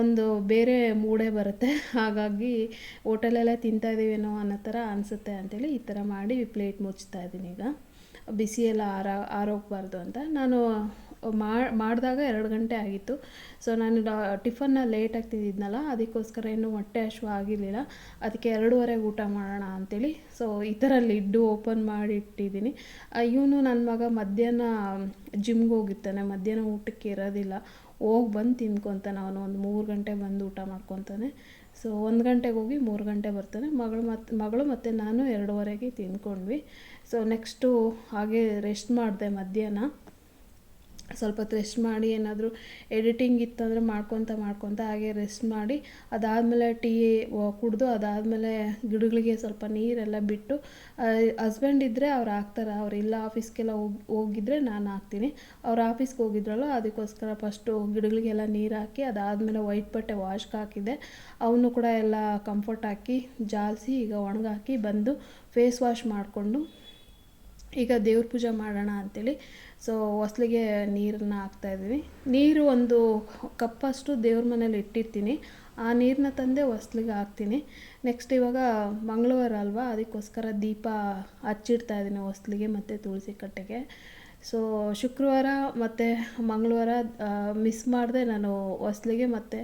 ಒಂದು ಬೇರೆ ಮೂಡೆ ಬರುತ್ತೆ. ಹಾಗಾಗಿ ಹೋಟೆಲಲ್ಲೇ ತಿಂತಾಯಿದ್ದೀವೇನೋ ಅನ್ನೋ ಥರ ಅನಿಸುತ್ತೆ ಅಂಥೇಳಿ ಈ ಥರ ಮಾಡಿ ಪ್ಲೇಟ್ ಮುಚ್ತಾ ಇದ್ದೀನಿ ಈಗ. ಬಿಸಿಯೆಲ್ಲ ಆರ, ಆರೋಗಬಾರ್ದು ಅಂತ ನಾನು ಮಾಡಿದಾಗ ಎರಡು ಗಂಟೆ ಆಗಿತ್ತು. ಸೊ ನಾನು ಟಿಫನ್ನ ಲೇಟಾಗಿ ತಿಂದಿದ್ನಲ್ಲ, ಅದಕ್ಕೋಸ್ಕರ ಏನು ಹೊಟ್ಟೆ ಹಶು ಆಗಿರಲಿಲ್ಲ. ಅದಕ್ಕೆ ಎರಡೂವರೆಗೆ ಊಟ ಮಾಡೋಣ ಅಂತೇಳಿ ಸೊ ಈ ಥರ ಲಿಡ್ಡು ಓಪನ್ ಮಾಡಿ ಇಟ್ಟಿದ್ದೀನಿ ಇವನು ನನ್ನ ಮಗ ಮಧ್ಯಾಹ್ನ ಜಿಮ್ಗೆ ಹೋಗಿರ್ತಾನೆ. ಮಧ್ಯಾಹ್ನ ಊಟಕ್ಕೆ ಇರೋದಿಲ್ಲ. ಹೋಗಿ ಬಂದು ತಿನ್ಕೊತಾನೆ ಅವನು. ಒಂದು ಮೂರು ಗಂಟೆ ಬಂದು ಊಟ ಮಾಡ್ಕೊತಾನೆ. ಸೊ ಒಂದು ಗಂಟೆಗೆ ಹೋಗಿ ಮೂರು ಗಂಟೆ ಬರ್ತಾನೆ. ಮಗಳು ಮತ್ತು ಮಗಳು ಮತ್ತು ನಾನು ಎರಡೂವರೆಗೆ ತಿಂದ್ಕೊಂಡ್ವಿ. ಸೊ ನೆಕ್ಸ್ಟು ಹಾಗೆ ರೆಸ್ಟ್ ಮಾಡಿದೆ ಮಧ್ಯಾಹ್ನ. ಸ್ವಲ್ಪ ಹೊತ್ತು ರೆಸ್ಟ್ ಮಾಡಿ ಏನಾದರೂ ಎಡಿಟಿಂಗ್ ಇತ್ತಂದರೆ ಮಾಡ್ಕೊತ ಮಾಡ್ಕೊತ ಹಾಗೆ ರೆಸ್ಟ್ ಮಾಡಿ, ಅದಾದಮೇಲೆ ಟೀ ಕುಡಿದು ಅದಾದಮೇಲೆ ಗಿಡಗಳಿಗೆ ಸ್ವಲ್ಪ ನೀರೆಲ್ಲ ಬಿಟ್ಟು ಹಸ್ಬೆಂಡ್ ಇದ್ದರೆ ಅವ್ರು ಹಾಕ್ತಾರೆ, ಅವ್ರು ಇಲ್ಲ ಆಫೀಸ್ಗೆಲ್ಲ ಹೋಗಿ, ಹೋಗಿದ್ರೆ ನಾನು ಹಾಕ್ತೀನಿ. ಅವ್ರು ಆಫೀಸ್ಗೆ ಹೋಗಿದ್ರಲ್ಲ, ಅದಕ್ಕೋಸ್ಕರ ಫಸ್ಟು ಗಿಡಗಳಿಗೆಲ್ಲ ನೀರು ಹಾಕಿ, ಅದಾದಮೇಲೆ ವೈಟ್ ಬಟ್ಟೆ ವಾಶ್ಗೆ ಹಾಕಿದೆ. ಅವನು ಕೂಡ ಎಲ್ಲ ಕಂಫರ್ಟ್ ಹಾಕಿ, ಜಾಲಿಸಿ, ಈಗ ಒಣಗಾಕಿ ಬಂದು ಫೇಸ್ ವಾಶ್ ಮಾಡಿಕೊಂಡು, ಈಗ ದೇವ್ರ ಪೂಜೆ ಮಾಡೋಣ ಅಂಥೇಳಿ ಸೊ ಹೊಸ್ಲಿಗೆ ನೀರನ್ನ ಹಾಕ್ತಾಯಿದ್ದೀವಿ ನೀರು ಒಂದು ಕಪ್ಪಷ್ಟು ದೇವ್ರ ಮನೇಲಿ ಇಟ್ಟಿರ್ತೀನಿ. ಆ ನೀರನ್ನ ತಂದೆ ಹೊಸ್ಲಿಗೆ ಹಾಕ್ತೀನಿ. ನೆಕ್ಸ್ಟ್ ಇವಾಗ ಮಂಗಳವಾರ ಅಲ್ವಾ, ಅದಕ್ಕೋಸ್ಕರ ದೀಪ ಹಚ್ಚಿಡ್ತಾ ಇದ್ದೀನಿ ಹೊಸ್ಲಿಗೆ ಮತ್ತು ತುಳಸಿ ಕಟ್ಟೆಗೆ. ಸೊ ಶುಕ್ರವಾರ ಮತ್ತು ಮಂಗಳವಾರ ಮಿಸ್ ಮಾಡಿದೆ ನಾನು ಹೊಸ್ಲಿಗೆ ಮತ್ತು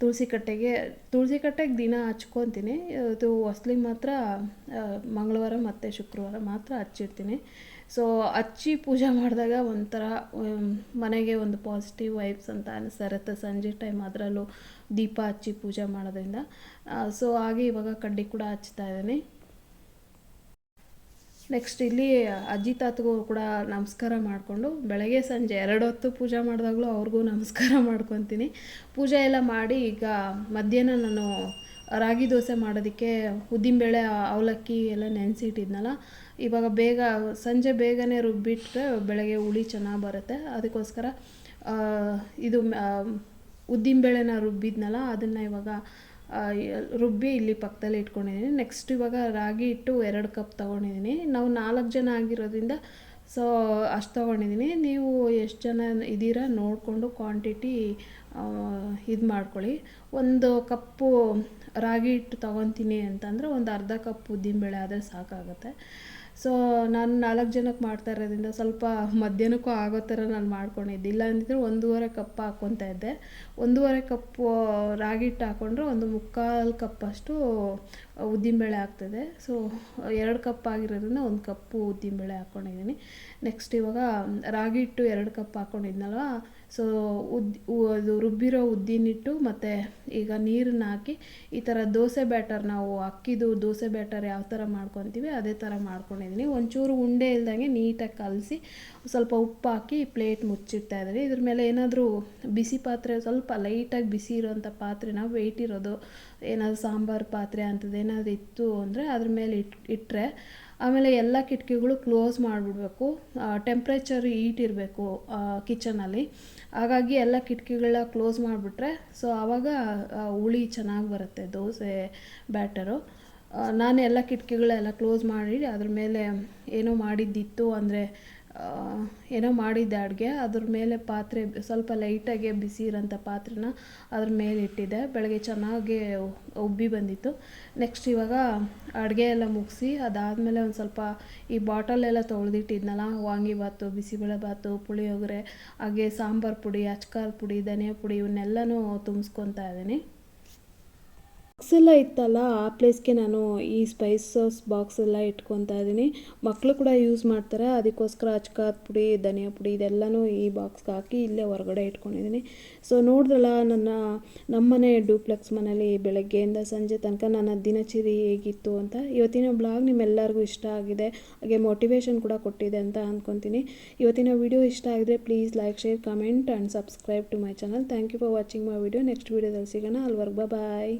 ತುಳಸಿ ಕಟ್ಟೆಗೆ. ತುಳಸಿ ಕಟ್ಟೆಗೆ ದಿನ ಹಚ್ಕೊತೀನಿ. ಅದು ಹೊಸ್ಲಿಗೆ ಮಾತ್ರ ಮಂಗಳವಾರ ಮತ್ತು ಶುಕ್ರವಾರ ಮಾತ್ರ ಹಚ್ಚಿರ್ತೀನಿ. ಸೊ ಹಚ್ಚಿ ಪೂಜೆ ಮಾಡಿದಾಗ ಒಂಥರ ಮನೆಗೆ ಒಂದು ಪಾಸಿಟಿವ್ ವೈಬ್ಸ್ ಅಂತ ಅನಿಸ್ತಾ ಸಂಜೆ ಟೈಮ್ ಅದರಲ್ಲೂ ದೀಪ ಹಚ್ಚಿ ಪೂಜೆ ಮಾಡೋದ್ರಿಂದ. ಸೊ ಹಾಗೆ ಇವಾಗ ಕಡ್ಡಿ ಕೂಡ ಹಚ್ತಾ ಇದ್ದೀನಿ. ನೆಕ್ಸ್ಟ್ ಇಲ್ಲಿ ಅಜ್ಜಿ ತಾತಗೂ ಕೂಡ ನಮಸ್ಕಾರ ಮಾಡಿಕೊಂಡು, ಬೆಳಗ್ಗೆ ಸಂಜೆ ಎರಡು ಹೊತ್ತು ಪೂಜೆ ಮಾಡಿದಾಗಲೂ ಅವ್ರಿಗೂ ನಮಸ್ಕಾರ *laughs* ಮಾಡ್ಕೊತೀನಿ. ಪೂಜೆ ಎಲ್ಲ ಮಾಡಿ ಈಗ ಮಧ್ಯಾಹ್ನ ನಾನು ರಾಗಿ ದೋಸೆ ಮಾಡೋದಕ್ಕೆ ಉದ್ದಿನಬೇಳೆ ಅವಲಕ್ಕಿ ಎಲ್ಲ ನೆನೆಸಿಟ್ಟಿದ್ನಲ್ಲ ಇವಾಗ ಬೇಗ ಸಂಜೆ ಬೇಗನೆ ರುಬ್ಬಿಟ್ಟರೆ ಬೆಳಗ್ಗೆ ಹುಳಿ ಚೆನ್ನಾಗಿ ಬರುತ್ತೆ. ಅದಕ್ಕೋಸ್ಕರ ಇದು ಉದ್ದಿನಬೇಳೆನ ರುಬ್ಬಿದ್ನಲ್ಲ, ಅದನ್ನು ಇವಾಗ ರುಬ್ಬಿ ಇಲ್ಲಿ ಪಕ್ಕದಲ್ಲಿ ಇಟ್ಕೊಂಡಿದ್ದೀನಿ ನೆಕ್ಸ್ಟ್ ಇವಾಗ ರಾಗಿ ಹಿಟ್ಟು ಎರಡು ಕಪ್ ತೊಗೊಂಡಿದ್ದೀನಿ ನಾವು ನಾಲ್ಕು ಜನ ಆಗಿರೋದ್ರಿಂದ ಸೊ ಅಷ್ಟು ತೊಗೊಂಡಿದ್ದೀನಿ ನೀವು ಎಷ್ಟು ಜನ ಇದ್ದೀರಾ ನೋಡಿಕೊಂಡು ಕ್ವಾಂಟಿಟಿ ಇದು ಮಾಡ್ಕೊಳ್ಳಿ. ಒಂದು ಕಪ್ಪು ರಾಗಿ ಹಿಟ್ಟು ತೊಗೊತೀನಿ ಅಂತಂದರೆ ಒಂದು ಅರ್ಧ ಕಪ್ ಉದ್ದಿನಬೇಳೆ ಆದರೆ ಸಾಕಾಗುತ್ತೆ. ಸೊ ನಾನು ನಾಲ್ಕು ಜನಕ್ಕೆ ಮಾಡ್ತಾ ಇರೋದ್ರಿಂದ ಸ್ವಲ್ಪ ಮಧ್ಯಾಹ್ನಕ್ಕೂ ಆಗೋ ಥರ ನಾನು ಮಾಡ್ಕೊಂಡಿದ್ದೆ. ಇಲ್ಲ ಅಂದಿದ್ರೆ ಒಂದೂವರೆ ಕಪ್ ಹಾಕ್ಕೊತಾ ಇದ್ದೆ. ಒಂದೂವರೆ ಕಪ್ಪು ರಾಗಿ ಹಿಟ್ಟು ಹಾಕ್ಕೊಂಡ್ರೆ ಒಂದು ಮುಕ್ಕಾಲು ಕಪ್ಪಷ್ಟು ಉದ್ದಿನಬೇಳೆ ಆಗ್ತದೆ. ಸೊ ಎರಡು ಕಪ್ ಆಗಿರೋದ್ರಿಂದ ಒಂದು ಕಪ್ಪು ಉದ್ದಿನಬೇಳೆ ಹಾಕ್ಕೊಂಡಿದ್ದೀನಿ ನೆಕ್ಸ್ಟ್ ಇವಾಗ ರಾಗಿ ಹಿಟ್ಟು ಎರಡು ಕಪ್ ಹಾಕ್ಕೊಂಡಿದ್ನಲ್ವ ಸೊ ಉದ್ ಅದು ರುಬ್ಬಿರೋ ಉದ್ದಿನಿಟ್ಟು ಮತ್ತು ಈಗ ನೀರನ್ನ ಹಾಕಿ ಈ ಥರ ದೋಸೆ ಬ್ಯಾಟರ್ ನಾವು ಅಕ್ಕಿದು ದೋಸೆ ಬ್ಯಾಟರ್ ಯಾವ ಥರ ಮಾಡ್ಕೊತೀವಿ ಅದೇ ಥರ ಮಾಡ್ಕೊಂಡಿದ್ದೀನಿ ಒಂಚೂರು ಉಂಡೆ ಇಲ್ದಂಗೆ ನೀಟಾಗಿ ಕಲಸಿ ಸ್ವಲ್ಪ ಉಪ್ಪು ಹಾಕಿ ಪ್ಲೇಟ್ ಮುಚ್ಚಿಡ್ತಾ ಇದ್ದೀನಿ. ಇದ್ರ ಮೇಲೆ ಏನಾದರೂ ಬಿಸಿ ಪಾತ್ರೆ, ಸ್ವಲ್ಪ ಲೈಟಾಗಿ ಬಿಸಿ ಇರೋಂಥ ಪಾತ್ರೆನ ವೆಯ್ಟ್ ಇರೋದು, ಏನಾದರೂ ಸಾಂಬಾರು ಪಾತ್ರೆ ಅಂಥದ್ದು ಏನಾದರೂ ಇತ್ತು ಅಂದರೆ ಅದ್ರ ಮೇಲೆ ಇಟ್ಟು ಇಟ್ಟರೆ ಆಮೇಲೆ ಎಲ್ಲ ಕಿಟಕಿಗಳು ಕ್ಲೋಸ್ ಮಾಡಿಬಿಡ್ಬೇಕು. ಟೆಂಪ್ರೇಚರ್ ಈಟ್ ಇರಬೇಕು ಕಿಚನಲ್ಲಿ ಹಾಗಾಗಿ ಎಲ್ಲ ಕಿಟಕಿಗಳನ್ನ ಕ್ಲೋಸ್ ಮಾಡಿಬಿಟ್ರೆ ಸೊ ಆವಾಗ ಹುಳಿ ಚೆನ್ನಾಗಿ ಬರುತ್ತೆ, ದೋಸೆ, ಬ್ಯಾಟರು. ನಾನು ಎಲ್ಲ ಕಿಟಕಿಗಳೆಲ್ಲ ಕ್ಲೋಸ್ ಮಾಡಿ ಅದ್ರ ಮೇಲೆ ಏನೋ ಮಾಡಿದ್ದಿತ್ತು ಅಂದರೆ ಏನೋ ಮಾಡಿದ್ದೆ ಅಡುಗೆ. ಅದ್ರ ಮೇಲೆ ಪಾತ್ರೆ ಸ್ವಲ್ಪ ಲೈಟಾಗೆ ಬಿಸಿ ಇರೋಂಥ ಪಾತ್ರೆನ ಅದ್ರ ಮೇಲೆ ಇಟ್ಟಿದ್ದೆ. ಬೆಳಗ್ಗೆ ಚೆನ್ನಾಗಿ ಉಬ್ಬಿ ಬಂದಿತ್ತು. ನೆಕ್ಸ್ಟ್ ಇವಾಗ ಅಡುಗೆ ಎಲ್ಲ ಮುಗಿಸಿ, ಅದಾದಮೇಲೆ ಒಂದು ಸ್ವಲ್ಪ ಈ ಬಾಟಲೆಲ್ಲ ತೊಳೆದಿಟ್ಟಿದ್ನಲ್ಲ ವಾಂಗಿಬಾತು ಬಿಸಿಬೇಳೆಬಾತು ಪುಳಿಯೋಗರೆ, ಹಾಗೆ ಸಾಂಬಾರು ಪುಡಿ ಅಚ್ಕಾರದ ಪುಡಿ, ಧನಿಯಾ ಪುಡಿ ಇವನ್ನೆಲ್ಲನೂ ತುಂಬಿಸ್ಕೊತಾ ಇದ್ದೀನಿ. ಬಾಕ್ಸ್ ಎಲ್ಲ ಇತ್ತಲ್ಲ, ಆ ಪ್ಲೇಸ್ಗೆ ನಾನು ಈ ಸ್ಪೈಸ್ ಸಾಸ್ ಬಾಕ್ಸ್ ಎಲ್ಲ ಇಟ್ಕೊತಾ ಇದ್ದೀನಿ. ಮಕ್ಕಳು ಕೂಡ ಯೂಸ್ ಮಾಡ್ತಾರೆ. ಅದಕ್ಕೋಸ್ಕರ ಅಚ್ಕಾರದ ಪುಡಿ, ಧನಿಯಾ ಪುಡಿ ಇದೆಲ್ಲನೂ ಈ ಬಾಕ್ಸ್ಗೆ ಹಾಕಿ ಇಲ್ಲೇ ಹೊರಗಡೆ ಇಟ್ಕೊಂಡಿದ್ದೀನಿ. ಸೊ ನೋಡಿದ್ರಲ್ಲ ನನ್ನ ನಮ್ಮನೆ ಡೂಪ್ಲೆಕ್ಸ್ ಮನೇಲಿ ಬೆಳಗ್ಗೆಯಿಂದ ಸಂಜೆ ತನಕ ನನ್ನ ದಿನಚರಿ ಹೇಗಿತ್ತು ಅಂತ. ಇವತ್ತಿನ ಬ್ಲಾಗ್ ನಿಮ್ಮೆಲ್ಲರಿಗೂ ಇಷ್ಟ ಆಗಿದೆ. ಹಾಗೆ ಮೋಟಿವೇಶನ್ ಕೂಡ ಕೊಟ್ಟಿದೆ ಅಂತ ಅಂದ್ಕೊತೀನಿ ಇವತ್ತಿನ ವಿಡಿಯೋ ಇಷ್ಟ ಆಗಿದ್ರೆ please like share comment and subscribe to my channel thank you for watching my video next ವೀಡಿಯೋದಲ್ಲಿ ಸಿಗೋಣ. ಅಲ್ವರ್ಗ ಬಾಯ್